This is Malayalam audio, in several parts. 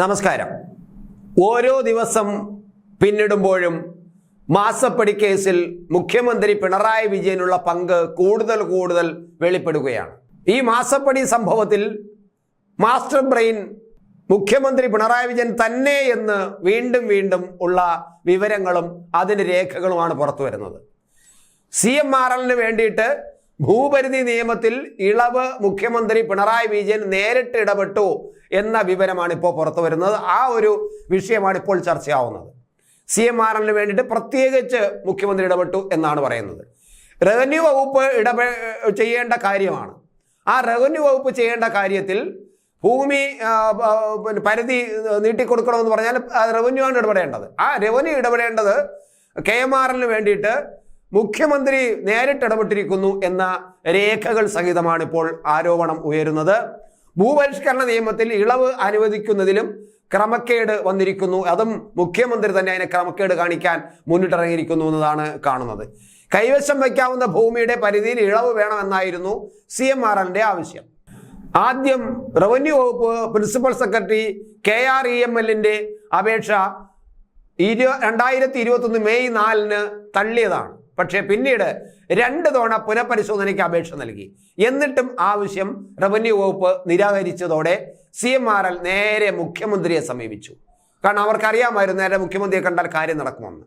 നമസ്കാരം. ഓരോ ദിവസം പിന്നിടുമ്പോഴും മാസപ്പടി കേസിൽ മുഖ്യമന്ത്രി പിണറായി വിജയനുള്ള പങ്ക് കൂടുതൽ കൂടുതൽ വെളിപ്പെടുകയാണ്. ഈ മാസപ്പടി സംഭവത്തിൽ മാസ്റ്റർ ബ്രെയിൻ മുഖ്യമന്ത്രി പിണറായി വിജയൻ തന്നെ എന്ന് വീണ്ടും വീണ്ടും ഉള്ള വിവരങ്ങളും അതിന് രേഖകളുമാണ് പുറത്തു വരുന്നത്. സി എം ആർ എല്ലിന് വേണ്ടിയിട്ട് ഭൂപരിധി നിയമത്തിൽ ഇളവ് മുഖ്യമന്ത്രി പിണറായി വിജയൻ നേരിട്ട് ഇടപെട്ടു എന്ന വിവരമാണ് ഇപ്പോൾ പുറത്തു വരുന്നത്. ആ ഒരു വിഷയമാണ് ഇപ്പോൾ ചർച്ചയാവുന്നത് സി എം ആർ എല്ലിന് വേണ്ടിയിട്ട് പ്രത്യേകിച്ച് മുഖ്യമന്ത്രി ഇടപെട്ടു എന്നാണ് പറയുന്നത്. റവന്യൂ വകുപ്പ് ഇടപെ ചെയ്യേണ്ട കാര്യമാണ്. ആ റവന്യൂ വകുപ്പ് ചെയ്യേണ്ട കാര്യത്തിൽ ഭൂമി പരിധി നീട്ടിക്കൊടുക്കണമെന്ന് പറഞ്ഞാൽ റവന്യൂ ആണ് ഇടപെടേണ്ടത്. ആ റവന്യൂ ഇടപെടേണ്ടത് കെ എം ആർ എല്ലിന് വേണ്ടിയിട്ട് മുഖ്യമന്ത്രി നേരിട്ട് ഇടപെട്ടിരിക്കുന്നു എന്ന രേഖകൾ സഹിതമാണ് ഇപ്പോൾ ആരോപണം ഉയരുന്നത്. ഭൂപരിഷ്കരണ നിയമത്തിൽ ഇളവ് അനുവദിക്കുന്നതിലും ക്രമക്കേട് വന്നിരിക്കുന്നു. അതും മുഖ്യമന്ത്രി തന്നെ അതിനെ ക്രമക്കേട് കാണിക്കാൻ മുന്നിട്ടിറങ്ങിയിരിക്കുന്നു എന്നതാണ് കാണുന്നത്. കൈവശം വയ്ക്കാവുന്ന ഭൂമിയുടെ പരിധിയിൽ ഇളവ് വേണമെന്നായിരുന്നു സി എം ആർ എല്ലിന്റെ ആവശ്യം. ആദ്യം റവന്യൂ വകുപ്പ് principal secretary K R E M എല്ലിന്റെ അപേക്ഷ ഇരു രണ്ടായിരത്തി ഇരുപത്തൊന്ന് മെയ് നാലിന് തള്ളിയതാണ്. പക്ഷേ പിന്നീട് രണ്ട് തവണ പുനഃപരിശോധനയ്ക്ക് അപേക്ഷ നൽകി. എന്നിട്ടും ആവശ്യം റവന്യൂ വകുപ്പ് നിരാകരിച്ചതോടെ സി എം ആർ എൽ നേരെ മുഖ്യമന്ത്രിയെ സമീപിച്ചു. കാരണം അവർക്കറിയാമായിരുന്നു നേരെ മുഖ്യമന്ത്രിയെ കണ്ടാൽ കാര്യം നടക്കുമെന്ന്.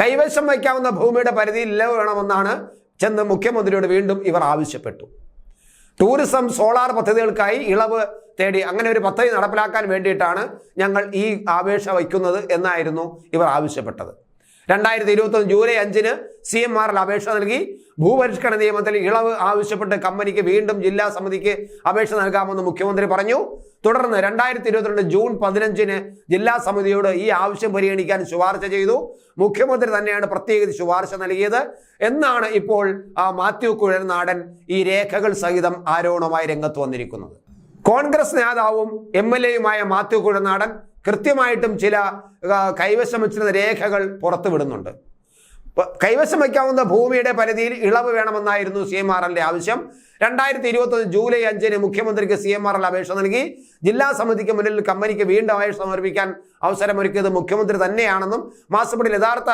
കൈവശം വയ്ക്കാവുന്ന ഭൂമിയുടെ പരിധി ഇല്ല വേണമെന്നാണ് ചെന്ന് മുഖ്യമന്ത്രിയോട് വീണ്ടും ഇവർ ആവശ്യപ്പെട്ടു. ടൂറിസം സോളാർ പദ്ധതികൾക്കായി ഇളവ് തേടി അങ്ങനെ ഒരു പദ്ധതി നടപ്പിലാക്കാൻ വേണ്ടിയിട്ടാണ് ഞങ്ങൾ ഈ അപേക്ഷ വയ്ക്കുന്നത് എന്നായിരുന്നു ഇവർ ആവശ്യപ്പെട്ടത്. രണ്ടായിരത്തി ഇരുപത്തൊന്ന് ജൂലൈ അഞ്ചിന് സി എം ആറിൽ അപേക്ഷ നൽകി. ഭൂപരിഷ്കരണ നിയമത്തിൽ ഇളവ് ആവശ്യപ്പെട്ട് കമ്പനിക്ക് വീണ്ടും ജില്ലാ സമിതിക്ക് അപേക്ഷ നൽകാമെന്ന് മുഖ്യമന്ത്രി പറഞ്ഞു. തുടർന്ന് രണ്ടായിരത്തി ഇരുപത്തിരണ്ട് ജൂൺ പതിനഞ്ചിന് ജില്ലാ സമിതിയോട് ഈ ആവശ്യം പരിഗണിക്കാൻ ശുപാർശ ചെയ്തു. മുഖ്യമന്ത്രി തന്നെയാണ് പ്രത്യേകിച്ച് ശുപാർശ നൽകിയത്. എന്നാണ് ഇപ്പോൾ മാത്യു കുഴൽനാടൻ ഈ രേഖകൾ സഹിതം ആരോപണമായി രംഗത്ത് വന്നിരിക്കുന്നത്. കോൺഗ്രസ് നേതാവും എം എൽ എയുമായ മാത്യു കുഴൽനാടൻ കൃത്യമായിട്ടും ചില കൈവശം വെച്ചിരുന്ന രേഖകൾ പുറത്തുവിടുന്നുണ്ട്. കൈവശം വയ്ക്കാവുന്ന ഭൂമിയുടെ പരിധിയിൽ ഇളവ് വേണമെന്നായിരുന്നു സി എം ആർ എല്ലിന്റെ ആവശ്യം. രണ്ടായിരത്തി ഇരുപത്തൊന്ന് ജൂലൈ അഞ്ചിന് മുഖ്യമന്ത്രിക്ക് സി എം ആർ എൽ അപേക്ഷ നൽകി. ജില്ലാ സമിതിക്ക് മുന്നിൽ കമ്പനിക്ക് വീണ്ടും അപേക്ഷ സമർപ്പിക്കാൻ അവസരമൊരുക്കിയത് മുഖ്യമന്ത്രി തന്നെയാണെന്നും മാസപ്പടിയിൽ യഥാർത്ഥ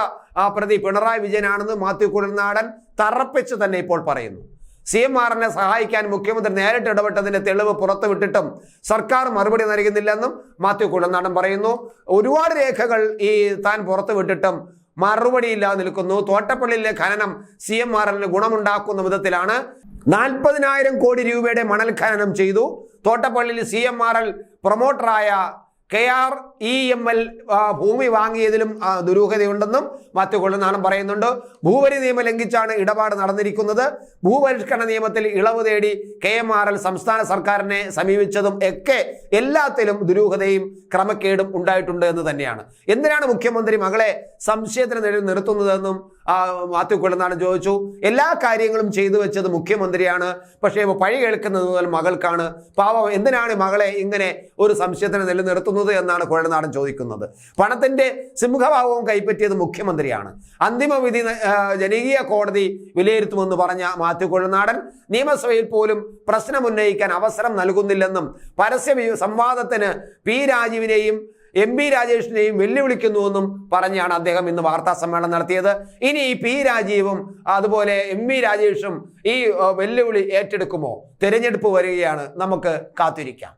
പ്രതി പിണറായി വിജയനാണെന്നും മാത്യു കുഴൽനാടൻ തറപ്പിച്ച് തന്നെ ഇപ്പോൾ പറയുന്നു. സി എം ആറിനെ സഹായിക്കാൻ മുഖ്യമന്ത്രി നേരിട്ട് ഇടപെട്ടതിന്റെ തെളിവ് പുറത്തുവിട്ടിട്ടും സർക്കാർ മറുപടി നൽകുന്നില്ലെന്നും മാത്യു കുഴൽനാടൻ പറയുന്നു. ഒരുപാട് രേഖകൾ ഈ താൻ പുറത്തുവിട്ടിട്ടും മറുപടിയില്ലാതെ നിൽക്കുന്നു. തോട്ടപ്പള്ളിയിലെ ഖനനം സി എം ആർ എല്ലിന് ഗുണമുണ്ടാക്കുന്ന വിധത്തിലാണ്. നാൽപ്പതിനായിരം കോടി രൂപയുടെ മണൽ ഖനനം ചെയ്തു. തോട്ടപ്പള്ളിയിൽ C M R L പ്രൊമോട്ടറായ K R E M L ഭൂമി വാങ്ങിയതിലും ദുരൂഹതയുണ്ടെന്നും മാത്യു കൊള്ളുന്നാണം പറയുന്നുണ്ട്. ഭൂവരി നിയമം ലംഘിച്ചാണ് ഇടപാട് നടന്നിരിക്കുന്നത്. ഭൂപരിഷ്കരണ നിയമത്തിൽ ഇളവ് തേടി കെ എം ആർ എൽ സംസ്ഥാന സർക്കാരിനെ സമീപിച്ചതും ഒക്കെ എല്ലാത്തിലും ദുരൂഹതയും ക്രമക്കേടും ഉണ്ടായിട്ടുണ്ട് എന്ന് തന്നെയാണ്. എന്തിനാണ് മുഖ്യമന്ത്രി മകളെ സംശയത്തിന് നിലയിൽ നിർത്തുന്നതെന്നും മാത്യു കൊള്ളുന്നാടൻ ചോദിച്ചു എല്ലാ കാര്യങ്ങളും ചെയ്തു വെച്ചത് മുഖ്യമന്ത്രിയാണ്. പക്ഷേ പഴി കേൾക്കുന്നത് മുതൽ മകൾക്കാണ്. പാവം എന്തിനാണ് മകളെ ഇങ്ങനെ ഒരു സംശയത്തിന് നിലനിർത്തുന്നത് എന്നാണ് കുഴൽനാടൻ ചോദിക്കുന്നത്. പണത്തിന്റെ സിംഹഭാവവും കൈപ്പറ്റിയത് മുഖ്യമന്ത്രിയാണ്. അന്തിമ വിധി ജനകീയ കോടതി വിലയിരുത്തുമെന്ന് പറഞ്ഞ മാത്യു കുഴൽനാടൻ നിയമസഭയിൽ പോലും പ്രശ്നം ഉന്നയിക്കാൻ അവസരം നൽകുന്നില്ലെന്നും പരസ്യ സംവാദത്തിന് പി രാജീവിനെയും എം പി രാജേഷിനെയും വെല്ലുവിളിക്കുന്നുവെന്നും പറഞ്ഞാണ് അദ്ദേഹം ഇന്ന് വാർത്താ സമ്മേളനം നടത്തിയത്. ഇനി ഈ പി രാജീവും അതുപോലെ എം വി രാജേഷും ഈ വെല്ലുവിളി ഏറ്റെടുക്കുമോ? തെരഞ്ഞെടുപ്പ് വരികയാണ്. നമുക്ക് കാത്തിരിക്കാം.